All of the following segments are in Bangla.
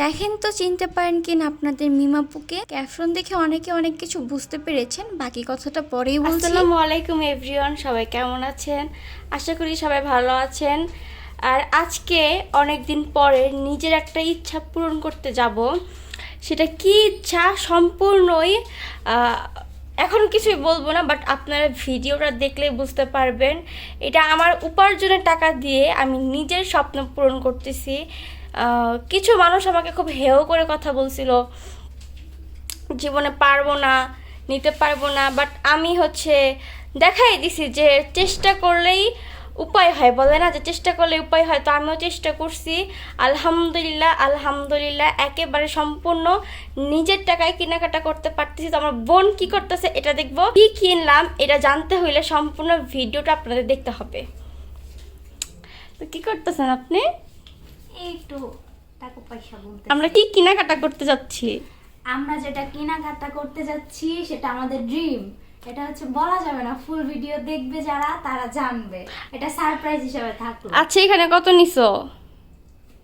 দেখেন তো চিনতে পারেন কিনা আপনাদের মিমাপুকে। ক্যাপশন দেখে অনেকে অনেক কিছু বুঝতে পেরেছেন, বাকি কথাটা পরেই বলছি। আসসালামু আলাইকুম এভরিওয়ান, সবাই কেমন আছেন? আশা করি সবাই ভালো আছেন। আর আজকে অনেক দিন পরে নিজের একটা ইচ্ছা পূরণ করতে যাব। সেটা কি ইচ্ছা? সম্পূর্ণই এখন কিছুই বলব না বাট আপনারা ভিডিওটা দেখলে বুঝতে পারবেন। এটা আমার উপার্জনের টাকা দিয়ে আমি নিজের স্বপ্ন পূরণ করতেছি। কিছু মানুষ আমাকে খুব হেয় করে কথা বলছিল, জীবনে পারব না, নিতে পারব না বাট আমি হচ্ছে দেখাই দিছি যে চেষ্টা করলেই উপায় হয়, বলে না যে চেষ্টা করলে উপায় হয়, তো আমিও চেষ্টা করছি, আলহামদুলিল্লাহ আলহামদুলিল্লাহ, একেবারে সম্পূর্ণ নিজের টাকায় কেনাকাটা করতে পারতেছি, তো আমার বোন কি করতেছে এটা দেখব, কি কিনলাম এটা জানতে হইলে সম্পূর্ণ ভিডিওটা আপনাদের দেখতে হবে। তো কি করতেছেন আপনি? একটু টাকা পয়সা বলতে আমরা কি কেনাকাটা করতে যাচ্ছি? আমরা যেটা কেনাকাটা করতে যাচ্ছি সেটা আমাদের ড্রিম এটা হচ্ছে বলা যাবে না ফুল ভিডিও দেখবে যারা তারা জানবে। এটা সারপ্রাইজ হিসেবে থাকল আচ্ছা এখানে কত নিছো?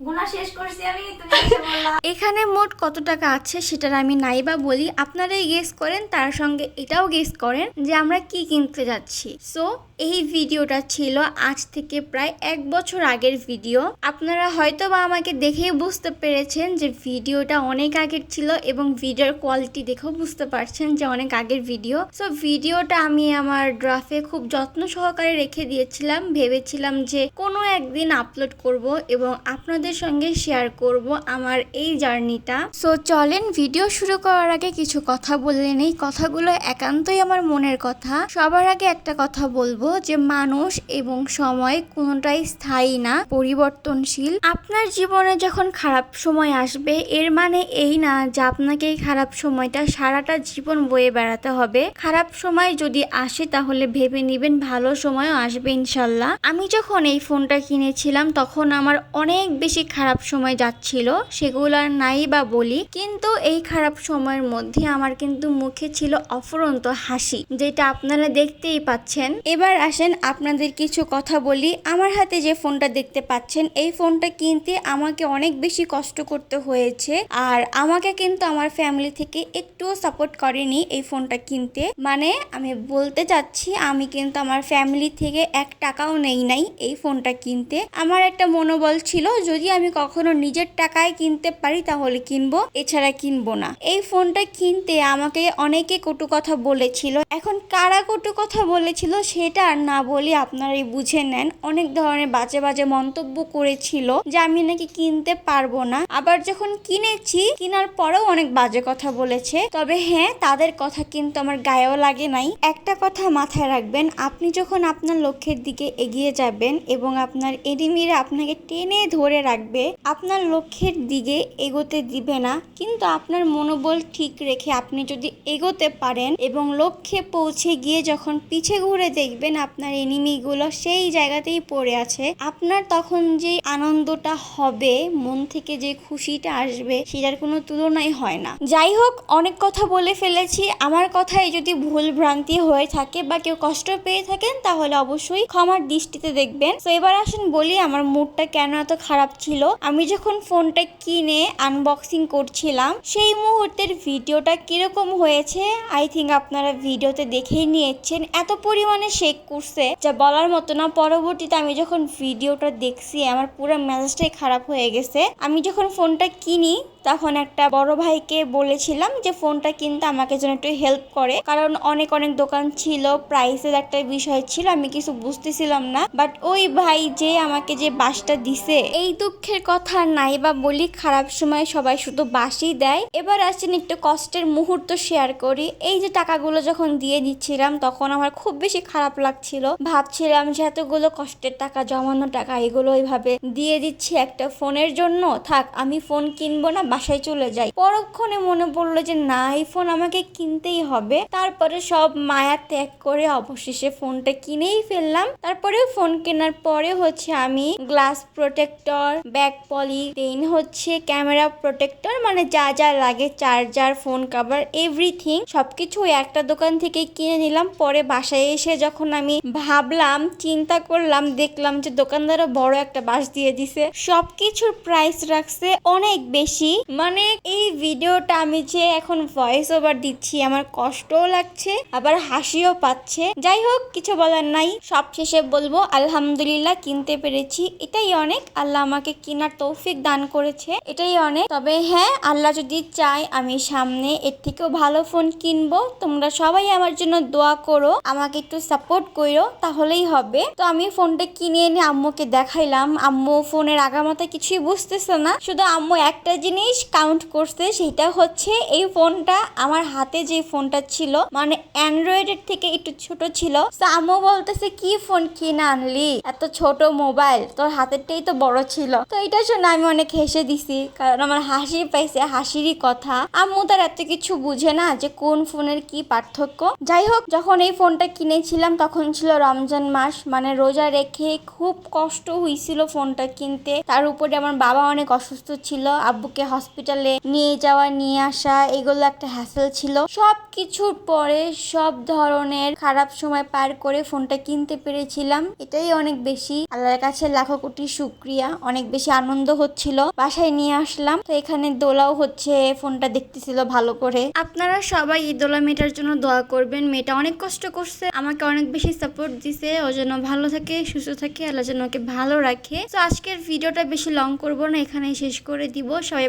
গুণা শেষ করছি আমি তুমি এখানে মোট কত টাকা আছে সেটার আমি নাইবা বলি। আপনারাই গেস করেন তার সঙ্গে এটাও গেস করেন যে আমরা কি কিনতে যাচ্ছি। সো এই ভিডিওটা ছিল আজ থেকে প্রায় এক বছর আগের ভিডিও। আপনারা হয়তো বা আমাকে দেখেই বুঝতে পেরেছেন যে ভিডিওটা অনেক আগের ছিল এবং ভিডিওর কোয়ালিটি দেখেও বুঝতে পারছেন যে অনেক আগের ভিডিও। সো ভিডিওটা আমি আমার ড্রাফে খুব যত্ন সহকারে রেখে দিয়েছিলাম। ভেবেছিলাম যে কোনো একদিন আপলোড করব এবং আপনাদের সঙ্গে শেয়ার করব আমার এই জার্নিটা সো চলেন ভিডিও শুরু করার আগে কিছু কথা বললে নেই। কথাগুলো একান্তই আমার মনের কথা। সবার আগে একটা কথা বলব। যে মানুষ এবং সময় কোনোটাই স্থায়ী না, পরিবর্তনশীল। আপনার জীবনে যখন খারাপ সময় আসবে, এর মানে এই না যে আপনাকে খারাপ সময়টা সারাটা জীবন বয়ে বেড়াতে হবে। খারাপ সময় যদি আসে, তাহলে ভেবে নেবেন ভালো সময়ও আসবে ইনশাল্লাহ। আমি যখন এই ফোনটা কিনেছিলাম, তখন আমার অনেক বেশি খারাপ সময় যাচ্ছিল, সেগুলো আর নাই বা বলি। কিন্তু এই খারাপ সময়ের মধ্যে আমার কিন্তু মুখে ছিল অফুরন্ত হাসি, যেটা আপনারা দেখতেই পাচ্ছেন। এবার আসেন আপনাদের কিছু কথা বলি। আমার হাতে যে ফোনটা দেখতে পাচ্ছেন, এই ফোনটা কিনতে আমাকে অনেক বেশি কষ্ট করতে হয়েছে আর আমাকে কিন্তু আমার ফ্যামিলি থেকে একটুও সাপোর্ট করেনি এই ফোনটা কিনতে। মানে আমি বলতে চাচ্ছি, আমি কিন্তু আমার ফ্যামিলি থেকে এক টাকাও নেই নাই এই ফোনটা কিনতে। আমার একটা মনোবল ছিল, যদি আমি কখনো নিজের টাকায় কিনতে পারি তাহলে কিনবো, এছাড়া কিনবো না। এই ফোনটা কিনতে আমাকে অনেকে কটু কথা বলেছিল। এখন কারা কটু কথা বলেছিল সেটা আর না বলি আপনারাই বুঝে নেন। অনেক ধরনের বাজে বাজে মন্তব্য করেছিল যে আমি নাকি কিনতে পারব না। আবার যখন কিনেছি, কিনার পরেও অনেক বাজে কথা বলেছে। তবে হ্যাঁ তাদের কথা কিন্তু আমার গায়েও লাগে নাই। একটা কথা মাথায় রাখবেন, আপনি যখন আপনার লক্ষ্যের দিকে এগিয়ে যাবেন এবং আপনার এডিমিরা আপনাকে টেনে ধরে রাখবে, আপনার লক্ষ্যের দিকে এগোতে দিবে না। কিন্তু আপনার মনোবল ঠিক রেখে আপনি যদি এগোতে পারেন এবং লক্ষ্যে পৌঁছে গিয়ে যখন পিছে ঘুরে দেখবেন আপনার এনিমিগুলো সেই জায়গাতেই পড়ে আছে। আপনার তখন যে আনন্দটা হবে, মন থেকে যে খুশিটা আসবে, সেটার কোনো তুলনাই হয় না। যাই হোক, অনেক কথা বলে ফেলেছি। আমার কথায় যদি ভুল ভ্রান্তি হয়ে থাকে বা কেউ কষ্ট পেয়ে থাকেন, তাহলে অবশ্যই ক্ষমার দৃষ্টিতে দেখবেন। তো এবার আসেন বলি, আমার মুডটা কেন এত খারাপ ছিল? আমি যখন ফোনটা কিনে আনবক্সিং করছিলাম, সেই মুহূর্তের ভিডিওটা কীরকম হয়েছে? আই থিঙ্ক আপনারা ভিডিওতে দেখেই নিয়েছেন। এত পরিমাণে শেক করছে, যা বলার মতো না। পরবর্তীতে আমি যখন ভিডিওটা দেখছি, আমার পুরো মেজাজটাই খারাপ হয়ে গেছে। আমি যখন ফোনটা কিনি তখন একটা বড় ভাইকে বলেছিলাম যে ফোনটা কিনতে আমাকে যেন একটু হেল্প করে। কারণ অনেক অনেক দোকান ছিল প্রাইসের একটা বিষয় ছিল, আমি কিছু বুঝতেছিলাম না। বাট ওই ভাই যে আমাকে যে বাসটা দিছে, এই দুঃখের কথা নাই বা বলি, খারাপ সময় সবাই শুধু বাসই দেয়। এবার আসছেন একটু কষ্টের মুহূর্ত শেয়ার করি। এই যে টাকাগুলো যখন দিয়ে দিচ্ছিলাম, তখন আমার খুব বেশি খারাপ লাগছিল। ভাবছিলাম যে এতগুলো কষ্টের টাকা, জমানো টাকা, এগুলো ওইভাবে দিয়ে দিচ্ছি একটা ফোনের জন্য। থাক, আমি ফোন কিনবো না বাসায় চলে যাই। পরক্ষণে মনে পড়ল যে, না, এই ফোন আমাকে কিনতেই হবে। তারপরে সব মায়া ত্যাগ করে অবশেষে ফোনটা কিনেই ফেললাম। তারপরে ফোন কেনার পরে হচ্ছে আমি glass protector back poly then হচ্ছে ক্যামেরা প্রোটেক্টর মানে যা যা লাগে চার্জার ফোন কভার এভরিথিং সবকিছু একটা দোকান থেকে কিনে নিলাম। পরে বাসায় এসে যখন আমি ভাবলাম, চিন্তা করলাম, দেখলাম যে দোকানদারও বড় একটা বাস দিয়ে দিছে। সবকিছুর প্রাইস রাখছে অনেক বেশি। মানে এই ভিডিওটা আমি যে এখন ভয়েস ওভার দিচ্ছি, আমার কষ্টও লাগছে, আবার হাসিও পাচ্ছে। যাই হোক, কিছু বলার নাই। সব শেষে বলব, আলহামদুলিল্লাহ কিনতে পেরেছি। এটাই অনেক। আল্লাহ আমাকে কেনার তৌফিক দান করেছে। এটাই অনেক। তবে হ্যাঁ আল্লাহ যদি চায়, আমি সামনে এর থেকেও ভালো ফোন কিনবো। তোমরা সবাই আমার জন্য দোয়া করো। আমাকে একটু সাপোর্ট করো, তাহলেই হবে। তো আমি ফোনটা কিনে এনে আম্মুকে দেখাইলাম। আম্মু ফোনের আগামাথা কিছুই বুঝতেছে না। শুধু আম্মু একটা জিনিস কাউন্ট করছে। সেটা হচ্ছে এই ফোনটা, আমার হাতে যে ফোনটা ছিল মানে অ্যান্ড্রয়েডের থেকে একটু ছোট ছিল। আম্মু বলতেছে, কি ফোন কিনে আনলি? এত ছোট মোবাইল তোর হাতেরটাই তো বড় ছিল। তো এটা শুনে আমি অনেক হেসে দিছি, কারণ আমার হাসি পাইছে, হাসিরই কথা। আম্মু তার এত কিছু বুঝে না যে কোন ফোনের কি পার্থক্য। যাই হোক, যখন এই ফোনটা কিনেছিলাম, তখন ছিল রমজান মাস মানে রোজা রেখে খুব কষ্ট হয়েছিল ফোনটা কিনতে। তার উপরে আমার বাবা অনেক অসুস্থ ছিল, আব্বুকে হসপিটালে নিয়ে যাওয়া, নিয়ে আসা, এগুলো একটা হ্যাসেল ছিল। সব কিছুর পরে সব ধরনের খারাপ সময় পার করে ফোনটা কিনতে পেরেছিলাম। এটাই অনেক বেশি। আল্লাহর কাছে লাখো কোটি শুক্রিয়া। অনেক বেশি আনন্দ হচ্ছিল। বাসায় নিয়ে আসলাম। তো এখানে দোলাও হচ্ছে। ফোনটা দেখতেছিল ভালো করে। আপনারা সবাই এই দোলা মেয়েটার জন্য দোয়া করবেন। মেয়েটা অনেক কষ্ট করছে। আমাকে অনেক বেশি সাপোর্ট দিছে। ও যেন ভালো থাকে, সুস্থ থাকে। আল্লাহ যেন ওকে ভালো রাখে। তো আজকের ভিডিওটা বেশি লং করব না। এখানেই শেষ করে দিব। সবাই